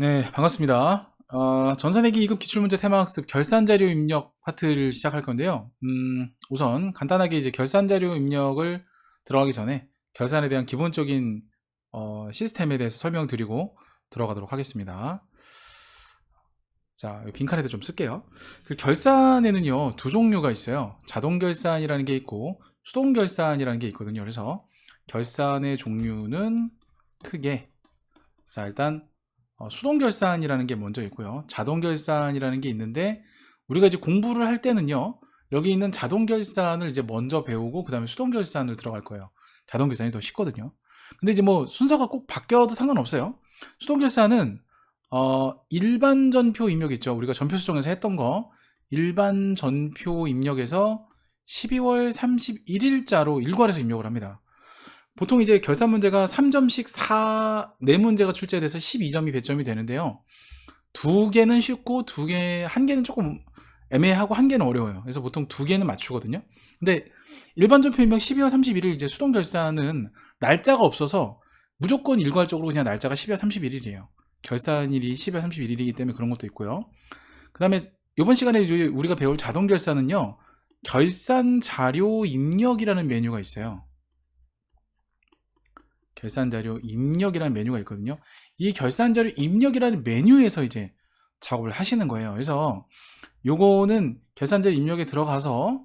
네, 반갑습니다. 어, 전산회계 2급 기출문제 테마학습 결산자료 입력 파트를 시작할 건데요. 음, 우선 간단하게 이제 결산자료 입력을 들어가기 전에 결산에 대한 기본적인 어, 시스템에 대해서 설명드리고 들어가도록 하겠습니다. 자, 빈칸에도 좀 쓸게요. 그 결산에는요, 두 종류가 있어요. 자동 결산이라는 게 있고, 수동 결산이라는 게 있거든요. 그래서 결산의 종류는 크게, 자, 일단 어, 수동 결산이라는 게 먼저 있고요. 자동 결산이라는 게 있는데 우리가 이제 공부를 할 때는요. 여기 있는 자동 결산을 이제 먼저 배우고 그다음에 수동 결산을 들어갈 거예요. 자동 결산이 더 쉽거든요. 근데 이제 뭐 순서가 꼭 바뀌어도 상관없어요. 수동 결산은 어, 일반 전표 입력 있죠. 우리가 전표 수정에서 했던 거 일반 전표 입력에서 12월 31일자로 일괄해서 입력을 합니다. 보통 이제 결산 문제가 3점씩 4, 4문제가 출제돼서 12점이 배점이 되는데요. 두 개는 쉽고 두 개, 한 개는 조금 애매하고 한 개는 어려워요. 그래서 보통 두 개는 맞추거든요. 근데 일반 전표 입력 12월 31일 이제 수동 결산은 날짜가 없어서 무조건 일괄적으로 그냥 날짜가 12월 31일이에요. 결산일이 12월 31일이기 때문에 그런 것도 있고요. 그 다음에 이번 시간에 우리가 배울 자동 결산은요. 결산 자료 입력이라는 메뉴가 있어요. 결산 자료 입력이라는 메뉴가 있거든요. 이 결산 자료 입력이라는 메뉴에서 이제 작업을 하시는 거예요. 그래서 요거는 결산 자료 입력에 들어가서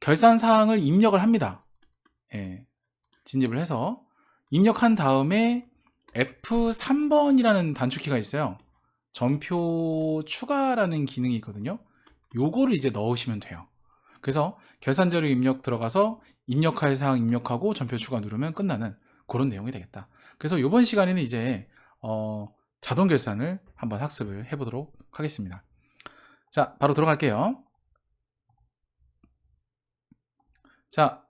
결산 사항을 입력을 합니다. 예, 진입을 해서 입력한 다음에 F3번이라는 단축키가 있어요. 전표 추가라는 기능이 있거든요. 요거를 이제 넣으시면 돼요. 그래서 결산 자료 입력 들어가서 입력할 사항 입력하고 전표 추가 누르면 끝나는 그런 내용이 되겠다. 그래서 이번 시간에는 이제 어, 자동 결산을 한번 학습을 해보도록 하겠습니다. 자, 바로 들어갈게요. 자,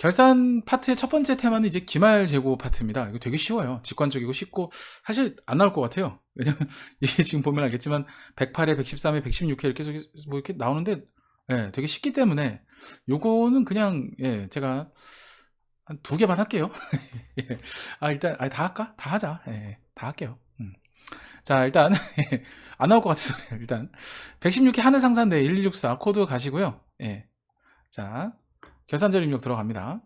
결산 파트의 첫 번째 테마는 이제 기말 재고 파트입니다. 이거 되게 쉬워요. 직관적이고 쉽고 사실 안 나올 것 같아요. 왜냐면 이게 지금 보면 알겠지만 108에 113에 116회 이렇게 뭐 이렇게 나오는데 예, 되게 쉽기 때문에 요거는 그냥 예, 제가 한 두 개만 할게요. 예. 아 일단 아, 다 할까? 다 하자. 예, 다 할게요. 음. 자 일단 안 나올 것 같아서. 일단 116회 하늘 상사인데 1264 코드 가시고요. 예. 자 결산자료 입력 들어갑니다.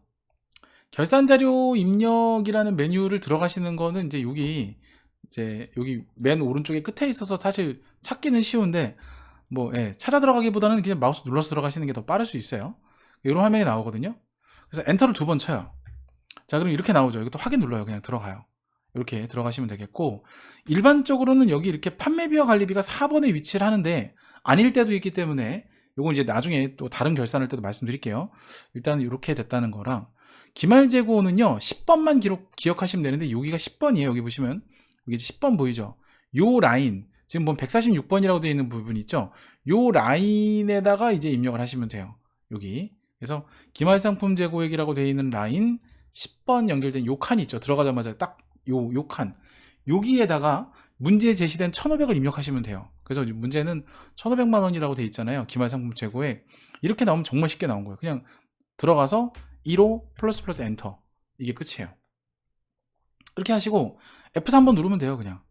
결산자료 입력이라는 메뉴를 들어가시는 거는 이제 여기 이제 여기 맨 오른쪽에 끝에 있어서 사실 찾기는 쉬운데 뭐 예, 찾아 들어가기보다는 그냥 마우스 눌러서 들어가시는 게 더 빠를 수 있어요. 이런 화면이 나오거든요. 그래서 엔터를 두 번 쳐요. 자, 그럼 이렇게 나오죠. 이것도 확인 눌러요. 그냥 들어가요. 이렇게 들어가시면 되겠고 일반적으로는 여기 이렇게 판매비와 관리비가 4번에 위치를 하는데 아닐 때도 있기 때문에 요건 이제 나중에 또 다른 결산할 때도 말씀드릴게요. 일단 이렇게 됐다는 거랑 기말 재고는요 10번만 기록 기억하시면 되는데 여기가 10번이에요. 여기 보시면 여기 10번 보이죠? 요 라인 지금 보면 146번이라고 되어 있는 부분 있죠? 요 라인에다가 이제 입력을 하시면 돼요. 여기 그래서 기말 상품 재고액이라고 되어 있는 라인 10번 연결된 요 칸이 있죠. 들어가자마자 딱 요 요 칸. 여기에다가 문제에 제시된 1,500을 입력하시면 돼요. 그래서 문제는 1,500만 원이라고 돼 있잖아요. 기말 상품 재고액. 이렇게 나오면 정말 쉽게 나온 거예요. 그냥 들어가서 1호 플러스 플러스 엔터. 이게 끝이에요. 이렇게 하시고 F3번 누르면 돼요, 그냥.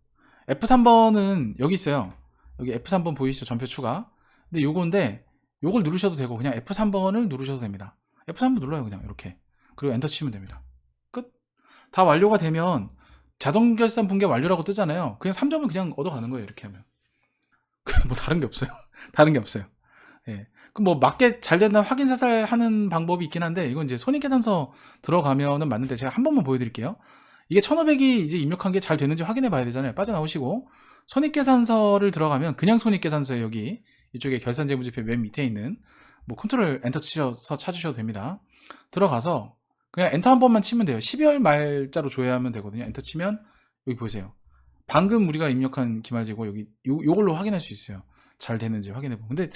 F3번은 여기 있어요. 여기 F3번 보이시죠? 전표 추가. 근데 요건데 요걸 누르셔도 되고 그냥 F3번을 누르셔도 됩니다. F3번 눌러요, 그냥 이렇게. 그리고 엔터 치면 됩니다. 끝. 다 완료가 되면 자동 결산 붕괴 완료라고 뜨잖아요. 그냥 3점을 그냥 얻어가는 거예요, 이렇게 하면. 뭐 다른 게 없어요. 다른 게 없어요. 예. 그럼 뭐 맞게 잘 됐나 확인 사살 하는 방법이 있긴 한데 이건 이제 손익 계산서 들어가면은 맞는데 제가 한 번만 보여드릴게요. 이게 1500이 이제 입력한 게 잘 되는지 확인해 봐야 되잖아요. 빠져나오시고 손익 계산서를 들어가면 그냥 손익 계산서 여기 이쪽에 결산 재무제표 맨 밑에 있는 뭐 컨트롤 엔터 치셔서 찾으셔도 됩니다. 들어가서 그냥 엔터 한 번만 치면 돼요. 12월 말자로 조회하면 되거든요. 엔터 치면 여기 보세요. 방금 우리가 입력한 기말재고 여기 요, 요걸로 확인할 수 있어요. 잘 되는지 확인해 보면. 근데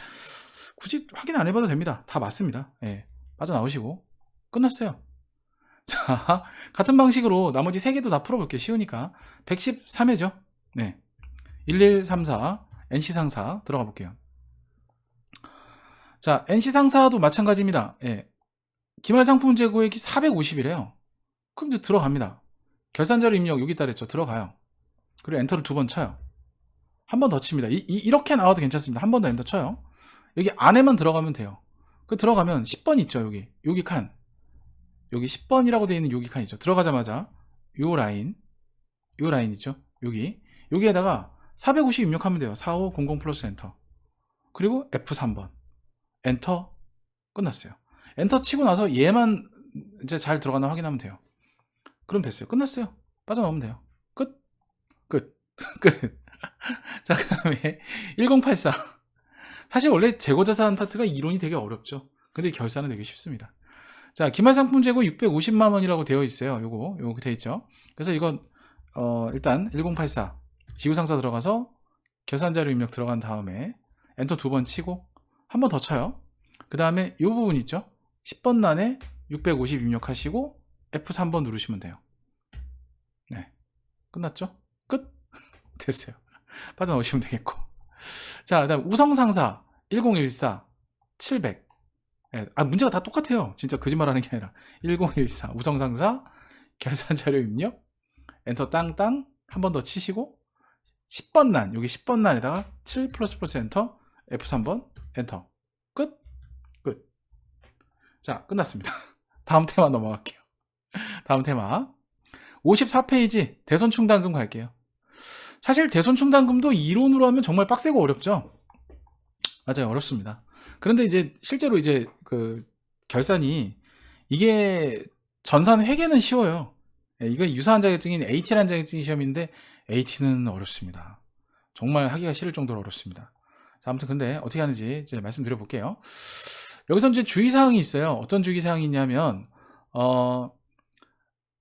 굳이 확인 안 해봐도 됩니다. 다 맞습니다. 예. 빠져나오시고 끝났어요. 자, 같은 방식으로 나머지 3개도 다 풀어볼게요. 쉬우니까. 113회죠. 네. 1134, NC상사 들어가 볼게요. 자, NC상사도 마찬가지입니다. 예. 기말 상품 재고액이 450이래요. 그럼 이제 들어갑니다. 결산자료 입력 여기 그랬죠. 들어가요. 그리고 엔터를 두 번 쳐요. 한 번 더 칩니다. 이, 렇게 나와도 괜찮습니다. 한 번 더 엔터 쳐요. 여기 안에만 들어가면 돼요. 그 들어가면 10번 있죠, 여기. 여기 칸. 여기 10번이라고 되어 있는 여기 칸 있죠. 들어가자마자 요 라인, 요 라인 있죠. 여기. 여기에다가 450 입력하면 돼요. 4500 플러스 엔터. 그리고 F3번. 엔터. 끝났어요. 엔터 치고 나서 얘만 이제 잘 들어가나 확인하면 돼요. 그럼 됐어요. 끝났어요. 빠져나오면 돼요. 끝. 끝. 끝. 자, 그 다음에 1084. 사실 원래 재고자산 파트가 이론이 되게 어렵죠. 근데 결산은 되게 쉽습니다. 자, 기말상품 재고 650만 원이라고 되어 있어요. 요거, 요거 되어 있죠. 그래서 이건, 어, 일단 1084. 지구상사 들어가서 결산자료 입력 들어간 다음에 엔터 두 번 치고 한 번 더 쳐요. 그 다음에 요 부분 있죠. 10번 난에 650 입력하시고 F3 번 누르시면 돼요. 네. 끝났죠? 끝? 됐어요. 빠져나오시면 되겠고. 자, 그 다음 우성상사 1014 700. 예, 아, 문제가 다 똑같아요. 진짜 거짓말 하는 게 아니라. 1014 우성상사 결산 자료 입력 엔터 땅땅 한 번 더 치시고 10번 난 여기 10번 난에다가 7 플러스 플러스 엔터 F3번 엔터 끝 끝. 자 끝났습니다. 다음 테마 넘어갈게요. 다음 테마 54페이지 대손충당금 갈게요. 사실 대손충당금도 이론으로 하면 정말 빡세고 어렵죠. 맞아요 어렵습니다. 그런데 이제 실제로 이제 그 결산이 이게 전산 회계는 쉬워요. 예, 이건 유사한 자격증인 AT라는 자격증 시험인데 AT는 어렵습니다. 정말 하기가 싫을 정도로 어렵습니다. 자, 아무튼 근데 어떻게 하는지 이제 말씀드려 볼게요. 여기서 이제 주의사항이 있어요. 어떤 주의사항이 있냐면, 어,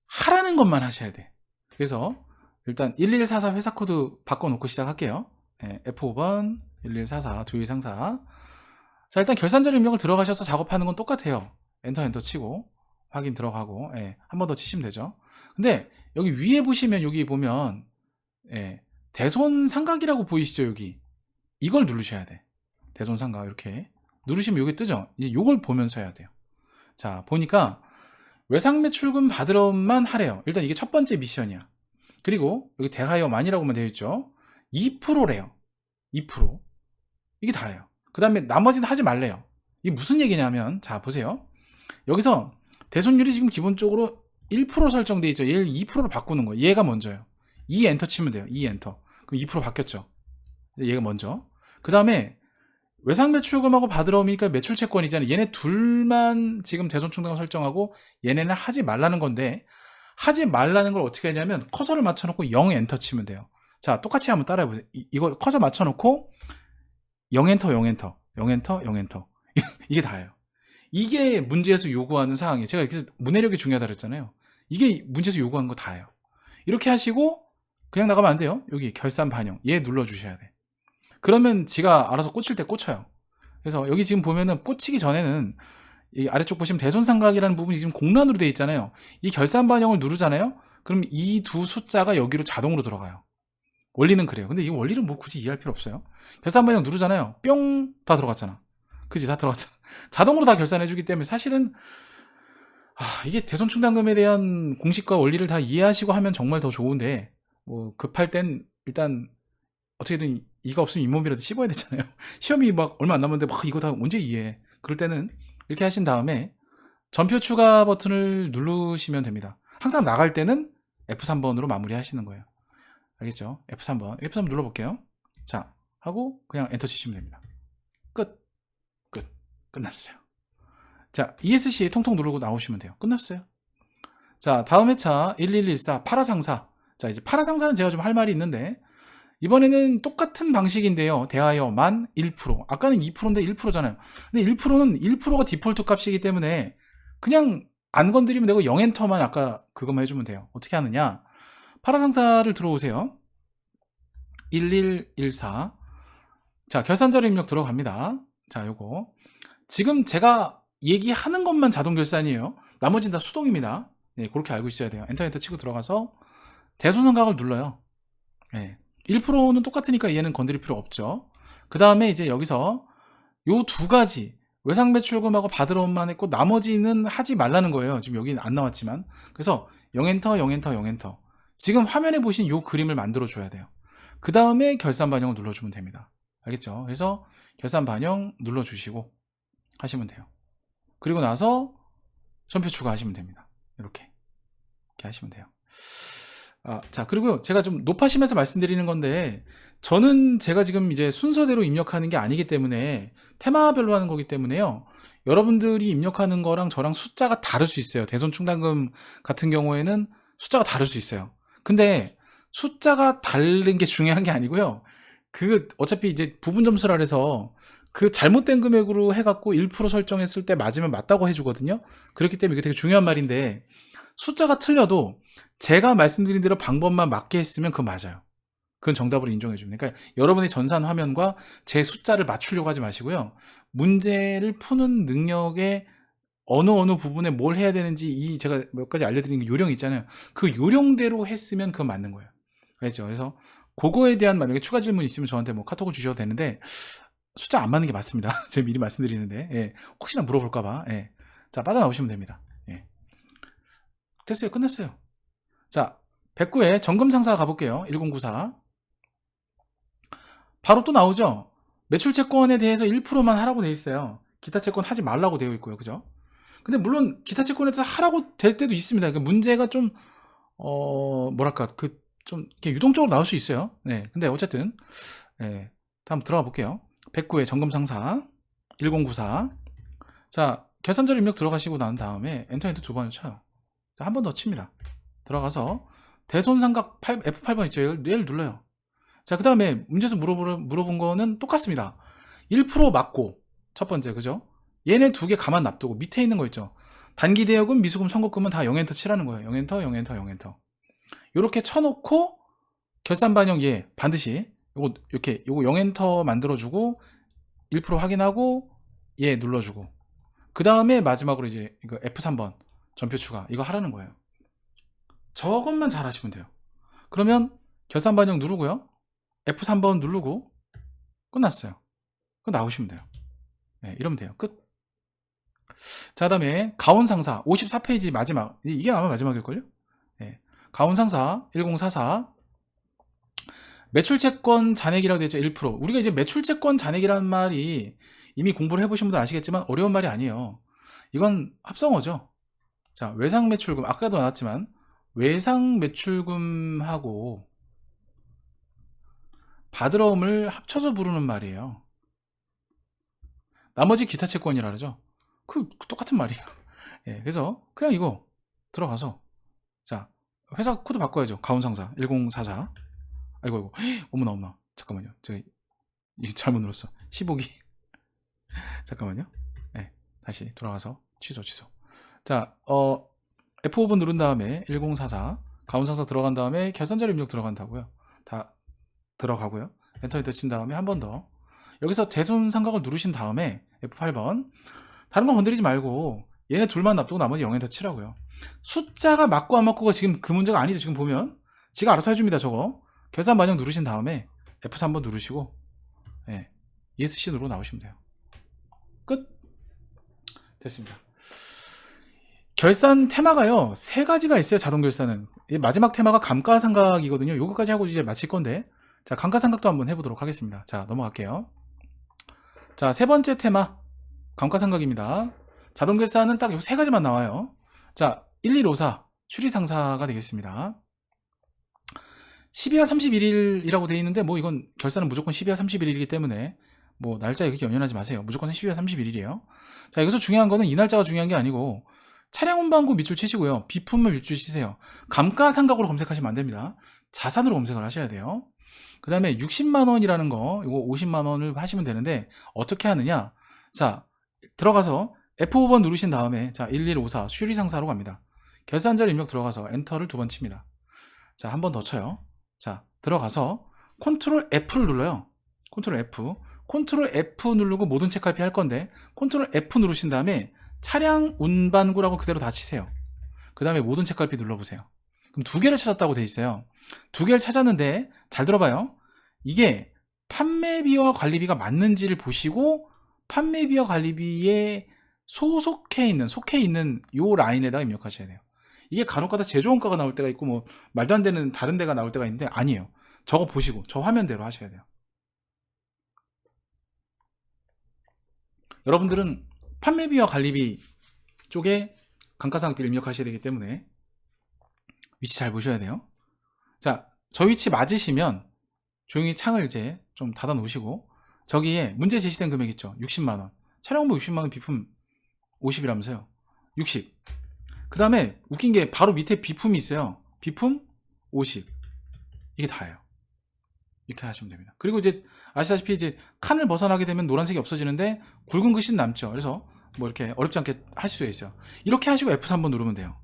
하라는 것만 하셔야 돼. 그래서 일단 1144 회사 코드 바꿔놓고 시작할게요. 예, F5번 1144 주의상사. 자, 일단 결산자료 입력을 들어가셔서 작업하는 건 똑같아요. 엔터 엔터 치고 확인 들어가고 예, 한 번 더 치시면 되죠. 근데 여기 위에 보시면 여기 보면 예, 대손 삼각이라고 보이시죠 여기 이걸 누르셔야 돼. 대손 삼각 이렇게. 누르시면 여기 뜨죠? 이제 요걸 보면서 해야 돼요. 자 보니까 외상 매출금 받으러만 하래요. 일단 이게 첫 번째 미션이야. 그리고 여기 대하여 만이라고만 되어 있죠? 2%래요. 2% 이게 다예요. 그 다음에 나머지는 하지 말래요. 이게 무슨 얘기냐면 자 보세요. 여기서 대손율이 지금 기본적으로 1% 설정돼 있죠. 얘를 2%로 바꾸는 거예요. 얘가 먼저요. 2 엔터 치면 돼요. 2 엔터. 그럼 2% 바뀌었죠 얘가 먼저. 그 다음에 외상 매출금하고 받으러 오니까 매출 채권이잖아요 얘네 둘만 지금 대손 충당을 설정하고 얘네는 하지 말라는 건데 하지 말라는 걸 어떻게 하냐면 커서를 맞춰놓고 0 엔터 치면 돼요. 자 똑같이 한번 따라해 보세요. 이 거 커서 맞춰놓고 0 엔터 0 엔터 0 엔터 0 엔터. 이게 다예요. 이게 문제에서 요구하는 사항이에요. 제가 이렇게 문해력이 중요하다 그랬잖아요. 이게 문제에서 요구하는 거 다예요. 이렇게 하시고 그냥 나가면 안 돼요. 여기 결산 반영. 얘 눌러 주셔야 돼 그러면 지가 알아서 꽂힐 때 꽂혀요. 그래서 여기 지금 보면은 꽂히기 전에는 이 아래쪽 보시면 대손상각이라는 부분이 지금 공란으로 되어 있잖아요. 이 결산 반영을 누르잖아요? 그럼 이 두 숫자가 여기로 자동으로 들어가요. 원리는 그래요. 근데 이 원리는 뭐 굳이 이해할 필요 없어요. 결산 반영 누르잖아요. 뿅! 다 들어갔잖아. 그지? 다 들어갔잖아. 자동으로 다 결산해주기 때문에 사실은 아, 이게 대손 충당금에 대한 공식과 원리를 다 이해하시고 하면 정말 더 좋은데 뭐 급할 땐 일단 어떻게든 이가 없으면 잇몸이라도 씹어야 되잖아요. 시험이 막 얼마 안 남았는데 막 이거 다 언제 이해해? 그럴 때는 이렇게 하신 다음에 전표 추가 버튼을 누르시면 됩니다. 항상 나갈 때는 F3번으로 마무리 하시는 거예요. 알겠죠? F3번. F3번 눌러볼게요. 자, 하고 그냥 엔터 치시면 됩니다. 끝. 끝. 끝났어요. 자, ESC 통통 누르고 나오시면 돼요. 끝났어요. 자, 다음 회차 1114 파라상사. 자, 이제 파라상사는 제가 좀 할 말이 있는데 이번에는 똑같은 방식인데요. 대하여 만 1%. 아까는 2%인데 1%잖아요. 근데 1%는 1%가 디폴트 값이기 때문에 그냥 안 건드리면 되고 0엔터만 아까 그것만 해주면 돼요. 어떻게 하느냐? 파라상사를 들어오세요. 1114. 자, 결산자료 입력 들어갑니다. 자, 요거. 지금 제가 얘기하는 것만 자동 결산이에요. 나머지는 다 수동입니다. 네, 그렇게 알고 있어야 돼요. 엔터 엔터 치고 들어가서 대손상각을 눌러요. 네. 1%는 똑같으니까 얘는 건드릴 필요 없죠. 그 다음에 이제 여기서 요 두 가지 외상 매출금하고 받으러 온만 했고 나머지는 하지 말라는 거예요. 지금 여기는 안 나왔지만 그래서 0엔터 0엔터 0엔터 지금 화면에 보신 요 그림을 만들어 줘야 돼요. 그 다음에 결산 반영을 눌러주면 됩니다. 알겠죠? 그래서 결산 반영 눌러주시고 하시면 돼요. 그리고 나서 전표 추가하시면 됩니다. 이렇게 이렇게 하시면 돼요. 아, 자 그리고 제가 좀 높아심에서 말씀드리는 건데 저는 제가 지금 이제 순서대로 입력하는 게 아니기 때문에 테마별로 하는 거기 때문에요. 여러분들이 입력하는 거랑 저랑 숫자가 다를 수 있어요. 대손 충당금 같은 경우에는 숫자가 다를 수 있어요. 근데 숫자가 다른 게 중요한 게 아니고요. 그 어차피 이제 부분 점수라 그래서 그 잘못된 금액으로 해갖고 1% 설정했을 때 맞으면 맞다고 해주거든요. 그렇기 때문에 이게 되게 중요한 말인데 숫자가 틀려도 제가 말씀드린 대로 방법만 맞게 했으면 그건 맞아요. 그건 정답으로 인정해 줍니다. 그러니까 여러분의 전산 화면과 제 숫자를 맞추려고 하지 마시고요. 문제를 푸는 능력의 어느 어느 부분에 뭘 해야 되는지 이 제가 몇 가지 알려드린 그 요령 있잖아요. 그 요령대로 했으면 그건 맞는 거예요. 알죠? 그래서 그거에 대한 만약에 추가 질문 있으면 저한테 뭐 카톡을 주셔도 되는데 숫자 안 맞는 게 맞습니다. 제가 미리 말씀드리는데 예, 혹시나 물어볼까봐 예. 자 빠져나오시면 됩니다. 예. 됐어요. 끝났어요. 자 109에 정금 상사 가볼게요. 1094 바로 또 나오죠. 매출 채권에 대해서 1%만 하라고 돼 있어요. 기타 채권 하지 말라고 되어 있고요. 그죠? 근데 물론 기타 채권에 대해서 하라고 될 때도 있습니다. 그 문제가 좀 어, 뭐랄까 그 좀 유동적으로 나올 수 있어요. 네. 근데 어쨌든 네. 다음 들어가 볼게요. 109의 정금 상사 1094. 자, 결산자료 입력 들어가시고 난 다음에 엔터 엔터 두 번을 쳐요. 한 번 더 칩니다. 들어가서 대손삼각 8, F8번 있죠. 얘를, 눌러요. 자, 그 다음에 문제에서 물어본, 물어본 거는 똑같습니다. 1% 맞고, 첫 번째, 그죠? 얘네 두 개 가만 놔두고 밑에 있는 거 있죠? 단기 대여금, 미수금, 선고금은 다 0엔터 치라는 거예요. 0엔터, 0엔터, 0엔터. 요렇게 쳐놓고, 결산 반영 얘, 반드시, 요거, 이렇게, 요거 0엔터 만들어주고, 1% 확인하고, 얘 눌러주고. 그 다음에 마지막으로 이제, 이거 F3번, 전표 추가. 이거 하라는 거예요. 저것만 잘 하시면 돼요. 그러면, 결산 반영 누르고요. F3번 누르고 끝났어요. 그 나오시면 돼요. 네, 이러면 돼요. 끝. 자, 다음에 가온 상사 54페이지 마지막. 이게 아마 마지막일걸요? 네. 가온 상사 1044 매출 채권 잔액이라고 되죠. 1%. 우리가 이제 매출 채권 잔액이라는 말이 이미 공부를 해보신 분들 아시겠지만 어려운 말이 아니에요. 이건 합성어죠. 자, 외상 매출금 아까도 나왔지만 외상 매출금하고 바드럼을 합쳐서 부르는 말이에요. 나머지 기타 채권이라 그러죠. 그, 그 똑같은 말이에요. 예, 그래서 그냥 이거 들어가서 자 회사 코드 바꿔야죠. 가온상사 1044. 아이고 아이고 어머나 어머나 잠깐만요. 제가 잘못 눌렀어. 15기. 잠깐만요. 네, 다시 돌아가서 취소 취소. 자, 어 F5번 누른 다음에 1044 가온상사 들어간 다음에 결산자료 입력 들어간다고요. 다 들어가고요. 엔터 엔터 친 다음에 한 번 더. 여기서 대손 삼각을 누르신 다음에 F8번. 다른 건 건드리지 말고 얘네 둘만 놔두고 나머지 0 엔터 치라고요. 숫자가 맞고 안 맞고가 지금 그 문제가 아니죠. 지금 보면. 지가 알아서 해줍니다. 저거. 결산 반영 누르신 다음에 F3번 누르시고 예, ESC 누르고 나오시면 돼요. 끝. 됐습니다. 결산 테마가요 세 가지가 있어요 자동 결산은 이 마지막 테마가 감가상각이거든요 요거까지 하고 이제 마칠 건데 자, 감가상각도 한번 해보도록 하겠습니다. 자, 넘어갈게요. 자, 세 번째 테마. 감가상각입니다. 자동 결산은 딱이세 가지만 나와요. 자, 1154. 추리상사가 되겠습니다. 12월 31일이라고 되어 있는데, 뭐 이건 결산은 무조건 12월 31일이기 때문에, 뭐 날짜에 그렇게 연연하지 마세요. 무조건 12월 31일이에요. 자, 여기서 중요한 거는 이 날짜가 중요한 게 아니고, 차량 운반구 밑줄 치시고요. 비품을 밑줄 치세요. 감가상각으로 검색하시면 안 됩니다. 자산으로 검색을 하셔야 돼요. 그 다음에 60만 원이라는 거, 이거 50만 원을 하시면 되는데, 어떻게 하느냐? 자, 들어가서 F5번 누르신 다음에, 자, 1154 수리 상사로 갑니다. 결산자료 입력 들어가서 엔터를 두 번 칩니다. 자, 한 번 더 쳐요. 자, 들어가서 컨트롤 F를 눌러요. 컨트롤 F. 컨트롤 F 누르고 모든 체크할피 할 건데, 컨트롤 F 누르신 다음에 차량 운반구라고 그대로 다 치세요. 그 다음에 모든 체크할피 눌러보세요. 그럼 두 개를 찾았다고 돼 있어요. 두 개를 찾았는데 잘 들어봐요. 이게 판매비와 관리비가 맞는지를 보시고 판매비와 관리비에 소속해 있는 속해 있는 요 라인에다가 입력하셔야 돼요. 이게 간혹가다 제조원가가 나올 때가 있고 뭐 말도 안 되는 다른 데가 나올 때가 있는데 아니에요. 적어 보시고 저 화면대로 하셔야 돼요. 여러분들은 판매비와 관리비 쪽에 감가상각비를 입력하셔야 되기 때문에 위치 잘 보셔야 돼요. 자, 저 위치 맞으시면 조용히 창을 이제 좀 닫아 놓으시고 저기에 문제 제시된 금액 있죠? 60만 원. 촬영비 60만 원 비품 50이라면서요. 60. 그 다음에 웃긴 게 바로 밑에 비품이 있어요. 비품 50. 이게 다예요. 이렇게 하시면 됩니다. 그리고 이제 아시다시피 이제 칸을 벗어나게 되면 노란색이 없어지는데 굵은 글씨는 남죠. 그래서 뭐 이렇게 어렵지 않게 하실 수가 있어요. 이렇게 하시고 F3번 누르면 돼요.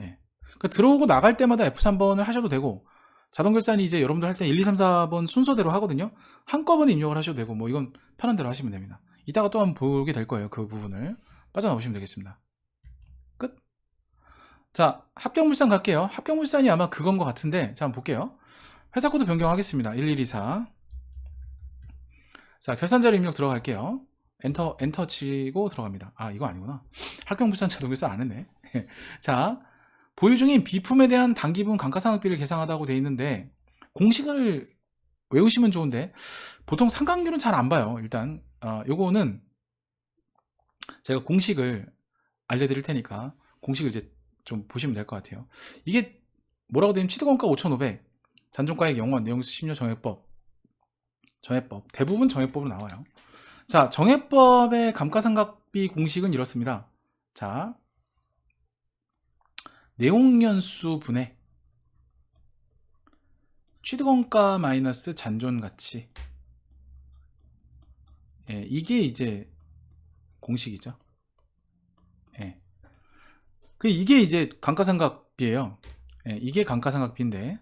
예. 그러니까 들어오고 나갈 때마다 F3번을 하셔도 되고 자동 결산이 이제 여러분들 할 때 1, 2, 3, 4번 순서대로 하거든요. 한꺼번에 입력을 하셔도 되고 뭐 이건 편한 대로 하시면 됩니다. 이따가 또 한번 보게 될 거예요. 그 부분을 빠져나오시면 되겠습니다. 끝. 자, 합격물산 갈게요. 합격물산이 아마 그건 것 같은데 자, 한번 볼게요. 회사 코드 변경하겠습니다. 1124. 자, 결산자료 입력 들어갈게요. 엔터, 엔터 치고 들어갑니다. 아, 이거 아니구나. 합격물산 자동결산 안 했네. 자, 보유 중인 비품에 대한 단기분 감가상각비를 계상하다고 돼 있는데, 공식을 외우시면 좋은데, 보통 상각률은 잘 안 봐요. 일단, 어, 요거는 제가 공식을 알려드릴 테니까, 공식을 이제 좀 보시면 될 것 같아요. 이게 뭐라고 되면 취득원가 5,500, 잔존가액 영원, 내용수 심려 정해법, 정해법. 대부분 정해법으로 나와요. 자, 정해법의 감가상각비 공식은 이렇습니다. 자, 내용연수 분의 취득원가 마이너스 잔존가치. 예, 이게 이제 공식이죠. 예. 그 이게 이제 감가상각비예요. 예, 이게 감가상각비인데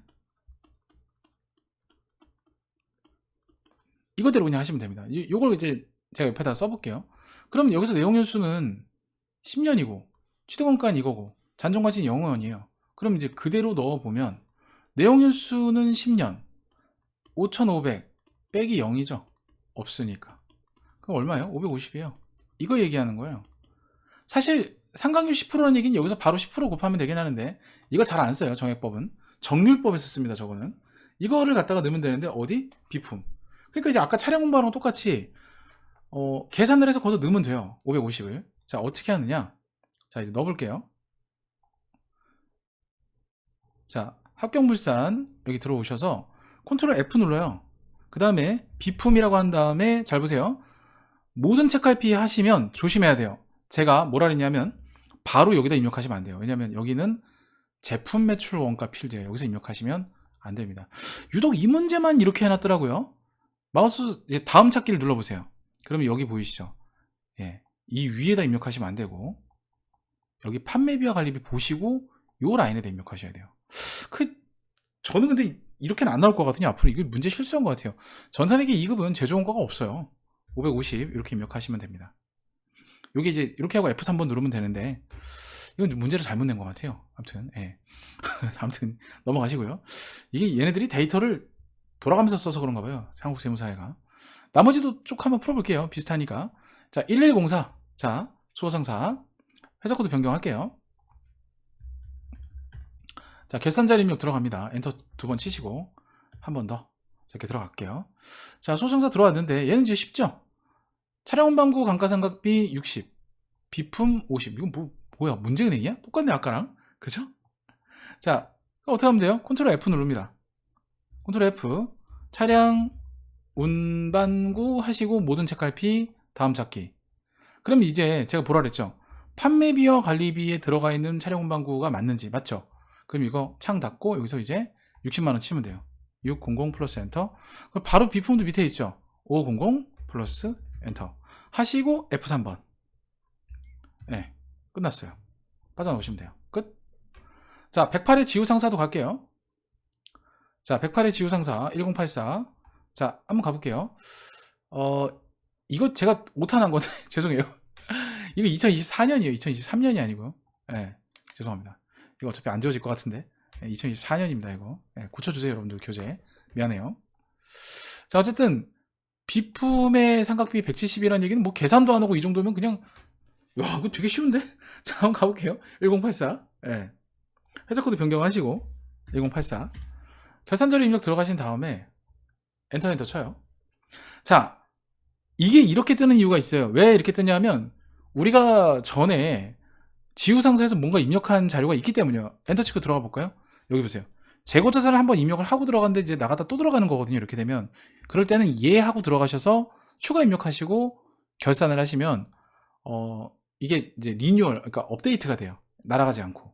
이거대로 그냥 하시면 됩니다. 이- 요걸 이제 제가 옆에다 써볼게요. 그럼 여기서 내용연수는 10년이고 취득원가는 이거고 잔존가치는 0원이에요. 그럼 이제 그대로 넣어보면 내용연수는 10년 5,500 빼기 0이죠. 없으니까. 그럼 얼마예요? 550이에요. 이거 얘기하는 거예요. 사실 상각률 10%라는 얘기는 여기서 바로 10% 곱하면 되긴 하는데 이거 잘 안 써요. 정액법은. 정률법에서 씁니다. 저거는. 이거를 갖다가 넣으면 되는데 어디? 비품. 그러니까 이제 아까 차량 공부하는 거 똑같이 어, 계산을 해서 거기서 넣으면 돼요. 550을. 자, 어떻게 하느냐? 자, 이제 넣어볼게요. 자, 합격물산 여기 들어오셔서 컨트롤 F 눌러요. 그 다음에 비품이라고 한 다음에 잘 보세요. 모든 체크IP 하시면 조심해야 돼요. 제가 뭐라 그랬냐면 바로 여기다 입력하시면 안 돼요. 왜냐면 여기는 제품 매출 원가 필드예요. 여기서 입력하시면 안 됩니다. 유독 이 문제만 이렇게 해놨더라고요. 마우스 다음 찾기를 눌러보세요. 그러면 여기 보이시죠? 예, 이 위에다 입력하시면 안 되고 여기 판매비와 관리비 보시고 요 라인에다 입력하셔야 돼요. 그 저는 근데 이렇게는 안 나올 것 같거든요. 앞으로 이거 문제 실수한 것 같아요. 전산회계 2급은 제조 원가가 없어요. 550 이렇게 입력하시면 됩니다. 여기 이제 이렇게 하고 F3번 누르면 되는데 이건 문제를 잘못 낸 것 같아요. 아무튼 예. 아무튼 넘어가시고요. 이게 얘네들이 데이터를 돌아가면서 써서 그런가 봐요. 한국 세무사회가. 나머지도 쭉 한번 풀어볼게요. 비슷하니까. 자, 1104. 자, 수호상사. 회사 코드 변경할게요. 자, 결산자료 입력 들어갑니다. 엔터 두 번 치시고, 한 번 더. 이렇게 들어갈게요. 자, 소정사 들어왔는데, 얘는 이제 쉽죠? 차량 운반구 감가상각비 60. 비품 50. 이건 뭐, 뭐야? 문제은행이야? 똑같네, 아까랑. 그죠? 자, 어떻게 하면 돼요? 컨트롤 F 누릅니다. 컨트롤 F. 차량 운반구 하시고 모든 체크RP 다음 찾기. 그럼 이제 제가 보라 그랬죠. 판매비와 관리비에 들어가 있는 차량 운반구가 맞는지 맞죠? 그럼 이거 창 닫고 여기서 이제 60만 원 치면 돼요. 600 플러스 엔터. 바로 비품도 밑에 있죠. 500 플러스 엔터. 하시고 F3번. 네, 끝났어요. 빠져나오시면 돼요. 끝. 자, 108의 지우상사도 갈게요. 자, 108의 지우상사 1084. 자, 한번 가볼게요. 어, 이거 제가 못하는 건데, 죄송해요. 이거 2024년이에요. 2023년이 아니고. 예, 네, 죄송합니다. 이거 어차피 안 지워질 것 같은데. 네, 2024년입니다, 이거. 네, 고쳐주세요, 여러분들, 교재. 미안해요. 자, 어쨌든, 비품의 삼각비 170이라는 얘기는 뭐 계산도 안 하고 이 정도면 그냥, 야, 이거 되게 쉬운데? 자, 한번 가볼게요. 1084. 예. 네. 회사 코드 변경하시고, 1084. 결산자료 입력 들어가신 다음에 엔터 엔터 쳐요. 자, 이게 이렇게 뜨는 이유가 있어요. 왜 이렇게 뜨냐면 우리가 전에 지우상사에서 뭔가 입력한 자료가 있기 때문이에요. 엔터 치고 들어가 볼까요? 여기 보세요. 재고 자산을 한번 입력을 하고 들어갔는데 이제 나갔다 또 들어가는 거거든요. 이렇게 되면 그럴 때는 예 하고 들어가셔서 추가 입력하시고 결산을 하시면 어 이게 이제 리뉴얼 그러니까 업데이트가 돼요. 날아가지 않고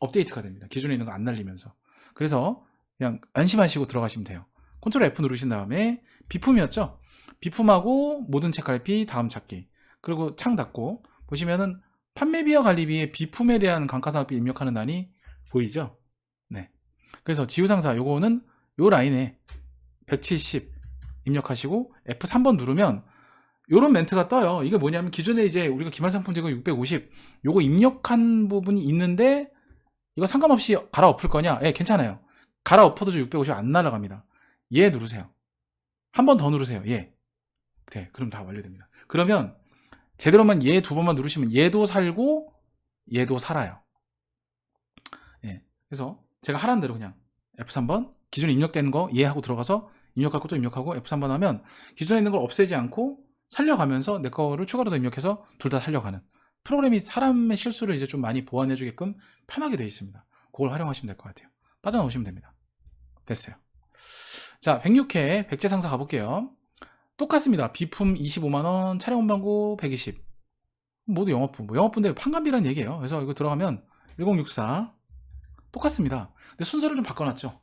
업데이트가 됩니다. 기존에 있는 거 안 날리면서 그래서 그냥 안심하시고 들어가시면 돼요. 컨트롤 F 누르신 다음에 비품이었죠. 비품하고 모든 체크RP 다음 찾기 그리고 창 닫고 보시면은 판매비와 관리비의 비품에 대한 감가상각비 입력하는欄이 보이죠? 네. 그래서 지우상사 요거는 요 라인에 170 입력하시고 F3번 누르면 요런 멘트가 떠요. 이게 뭐냐면 기존에 이제 우리가 기말상품 제공 650 요거 입력한 부분이 있는데 이거 상관없이 갈아엎을 거냐? 예, 괜찮아요. 갈아엎어도 650 안 날아갑니다. 예 누르세요. 한 번 더 누르세요. 예. 네, 그럼 다 완료됩니다. 그러면 제대로만 예두 번만 누르시면 얘도 살고 얘도 살아요. 예. 그래서 제가 하라는 대로 그냥 F3번 기존 에 입력된 거 예하고 들어가서 입력할 것도 입력하고 F3번 하면 기존에 있는 걸 없애지 않고 살려가면서 내 거를 추가로 더 입력해서 둘 다 살려가는 프로그램이 사람의 실수를 이제 좀 많이 보완해 주게끔 편하게 되어 있습니다. 그걸 활용하시면 될 것 같아요. 빠져나오시면 됩니다. 됐어요. 자, 106회 백제 상사 가볼게요. 똑같습니다. 비품 25만원, 차량 운반고 120. 모두 영업부. 뭐 영업부인데 판관비라는 얘기예요. 그래서 이거 들어가면 1064. 똑같습니다. 근데 순서를 좀 바꿔놨죠.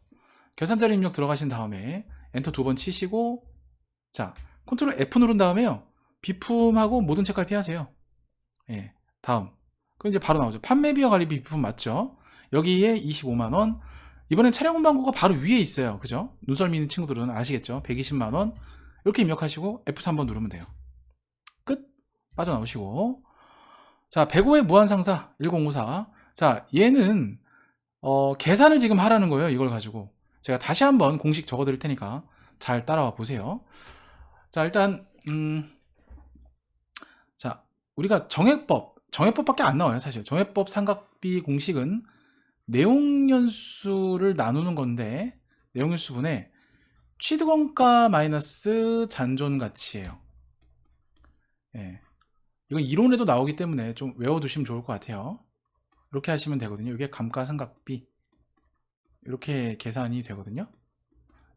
결산자료 입력 들어가신 다음에 엔터 두 번 치시고 자, 컨트롤 F 누른 다음에요. 비품하고 모든 체크를 피하세요. 예, 다음. 그럼 이제 바로 나오죠. 판매비와 관리비 비품 맞죠? 여기에 25만원. 이번엔 차량 운반고가 바로 위에 있어요. 그죠? 눈썰미 있는 친구들은 아시겠죠? 120만원. 이렇게 입력하시고 F3번 누르면 돼요. 끝. 빠져나오시고. 자, 105의 무한상사 1054. 자, 얘는 어, 계산을 지금 하라는 거예요. 이걸 가지고. 제가 다시 한번 공식 적어 드릴 테니까 잘 따라와 보세요. 자, 일단 음, 자, 우리가 정액법, 정액법밖에 안 나와요, 사실. 정액법 삼각비 공식은 내용 연수를 나누는 건데 내용 연수분에 취득원가 마이너스 잔존 가치예요. 예. 이건 이론에도 나오기 때문에 좀 외워두시면 좋을 것 같아요. 이렇게 하시면 되거든요. 이게 감가상각비 이렇게 계산이 되거든요.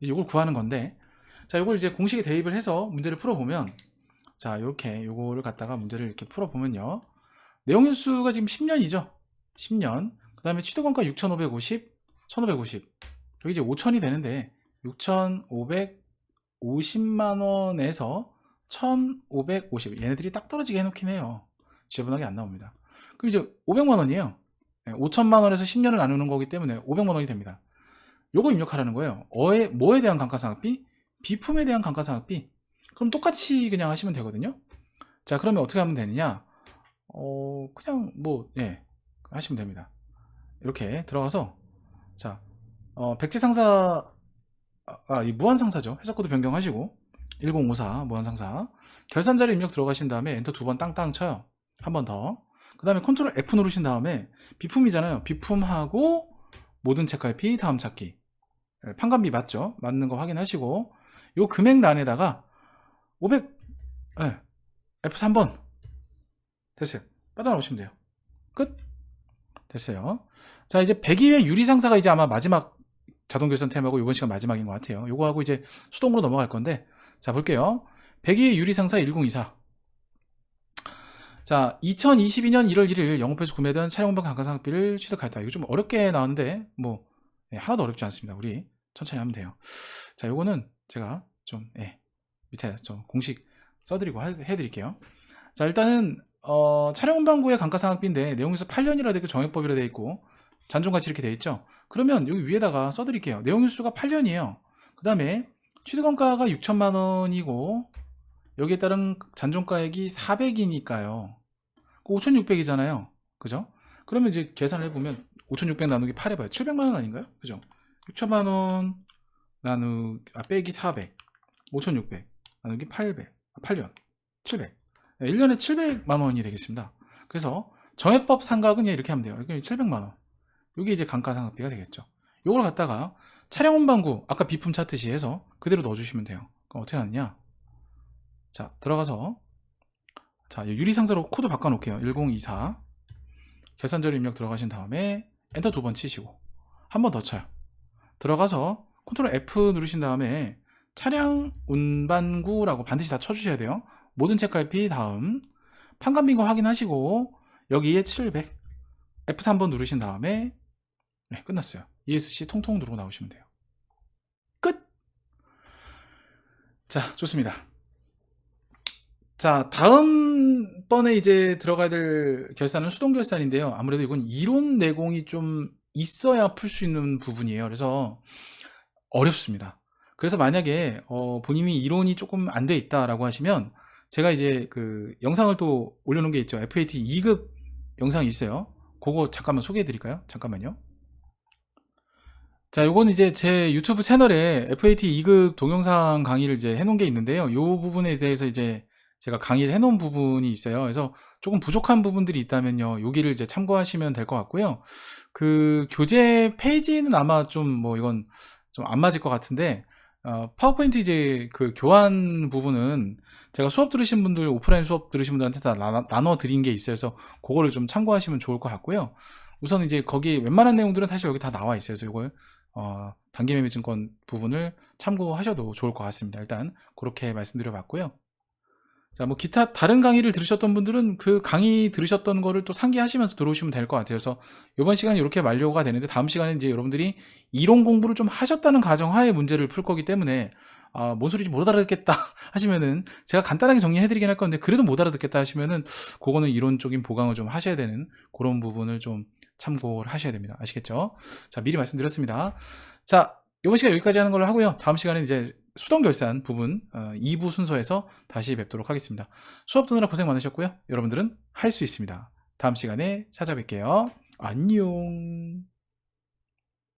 이걸 구하는 건데 자 이걸 이제 공식에 대입을 해서 문제를 풀어보면 자 이렇게 요거를 갖다가 문제를 이렇게 풀어보면요. 내용연수가 지금 10년이죠. 10년 그 다음에 취득원가 6,550 1,550 여기 이제 5,000이 되는데 6,550만원에서 1,550 얘네들이 딱 떨어지게 해놓긴 해요. 지저분하게 안 나옵니다. 그럼 이제 500만원이에요. 5천만원에서 10년을 나누는 거기 때문에 500만원이 됩니다. 요거 입력하라는 거예요. 어에, 뭐에 대한 감가상각비? 비품에 대한 감가상각비. 그럼 똑같이 그냥 하시면 되거든요. 자 그러면 어떻게 하면 되느냐? 어 그냥 뭐 예 하시면 됩니다 이렇게 들어가서 자 어, 백지상사 아, 이 무한상사죠. 해석코드 변경하시고 1054 무한상사 결산자료 입력 들어가신 다음에 엔터 두 번 땅땅 쳐요. 한 번 더. 그 다음에 컨트롤 F 누르신 다음에 비품이잖아요. 비품하고 모든 체크RP 다음 찾기 예, 판관비 맞죠? 맞는 거 확인하시고 요 금액란에다가 500 예, F3번 됐어요. 빠져나오시면 돼요. 끝. 됐어요. 자 이제 102회 유리상사가 이제 아마 마지막 자동 결산 템하고 이번 시간 마지막인 것 같아요. 요거 하고 이제 수동으로 넘어갈 건데 자 볼게요. 102의 유리상사 1024 자, 2022년 1월 1일 영업에서 구매된 차량운반 감가상각비를 취득하였다. 이거 좀 어렵게 나왔는데 뭐 예, 하나도 어렵지 않습니다. 우리 천천히 하면 돼요. 자, 요거는 제가 좀 예, 밑에 좀 공식 써드리고 해, 해드릴게요. 자, 일단은 어, 차량 운반구의 감가상각비인데 내용에서 8년이라 되고 정액법이라 되어 있고 잔존가치 이렇게 되어 있죠. 그러면 여기 위에다가 써드릴게요. 내용일수가 8년이에요. 그 다음에 취득원가가 6천만 원이고 여기에 따른 잔존가액이 400이니까요. 5,600이잖아요. 그죠? 그러면 이제 계산을 해보면 5,600 나누기 8 해봐요. 700만 원 아닌가요? 그죠? 6천만 원 나누 아 빼기 400 5,600 나누기 800 8년 700 1년에 700만 원이 되겠습니다. 그래서 정액법 상각은 이렇게 하면 돼요. 이게 700만 원. 이게 이제 감가상각비가 되겠죠. 이걸 갖다가 차량 운반구 아까 비품 찾듯이 해서 그대로 넣어주시면 돼요. 그럼 어떻게 하느냐? 자 들어가서 자 유리상자로 코드 바꿔놓을게요. 1024 결산자료 입력 들어가신 다음에 엔터 두 번 치시고 한 번 더 쳐요. 들어가서 컨트롤 F 누르신 다음에 차량 운반구라고 반드시 다 쳐주셔야 돼요. 모든 체크IP 다음 판관빈 거 확인하시고 여기에 700 F3번 누르신 다음에 네, 끝났어요. ESC 통통 누르고 나오시면 돼요. 끝! 자, 좋습니다. 자, 다음 번에 이제 들어가야 될 결산은 수동 결산인데요. 아무래도 이건 이론 내공이 좀 있어야 풀 수 있는 부분이에요. 그래서 어렵습니다. 그래서 만약에 어, 본인이 이론이 조금 안 돼 있다라고 하시면 제가 이제 그 영상을 또 올려놓은 게 있죠. FAT 2급 영상이 있어요. 그거 잠깐만 소개해 드릴까요? 잠깐만요. 자, 요건 이제 제 유튜브 채널에 FAT 2급 동영상 강의를 이제 해놓은 게 있는데요. 요 부분에 대해서 이제 제가 강의를 해놓은 부분이 있어요. 그래서 조금 부족한 부분들이 있다면요. 여기를 이제 참고하시면 될 것 같고요. 그 교재 페이지는 아마 좀 뭐 이건 좀 안 맞을 것 같은데 어, 파워포인트 이제 그 교환 부분은 제가 수업 들으신 분들 오프라인 수업 들으신 분들한테 다 나, 나눠 드린 게 있어요. 그래서 그거를 좀 참고하시면 좋을 것 같고요. 우선 이제 거기 웬만한 내용들은 사실 여기 다 나와 있어요. 그래서 이걸 어, 단기 매매 증권 부분을 참고하셔도 좋을 것 같습니다. 일단 그렇게 말씀드려봤고요. 자, 뭐 기타 다른 강의를 들으셨던 분들은 그 강의 들으셨던 거를 또 상기하시면서 들어오시면 될 것 같아요. 그래서 이번 시간이 이렇게 만료가 되는데 다음 시간에 이제 여러분들이 이론 공부를 좀 하셨다는 가정하에 문제를 풀 거기 때문에 아, 뭔 소리인지 못 알아듣겠다 하시면은 제가 간단하게 정리해드리긴 할 건데 그래도 못 알아듣겠다 하시면은 그거는 이론적인 보강을 좀 하셔야 되는 그런 부분을 좀 참고를 하셔야 됩니다. 아시겠죠? 자, 미리 말씀드렸습니다. 자, 이번 시간 여기까지 하는 걸로 하고요. 다음 시간에 이제 수동 결산 부분 어, 2부 순서에서 다시 뵙도록 하겠습니다. 수업 듣느라 고생 많으셨고요. 여러분들은 할 수 있습니다. 다음 시간에 찾아뵐게요. 안녕.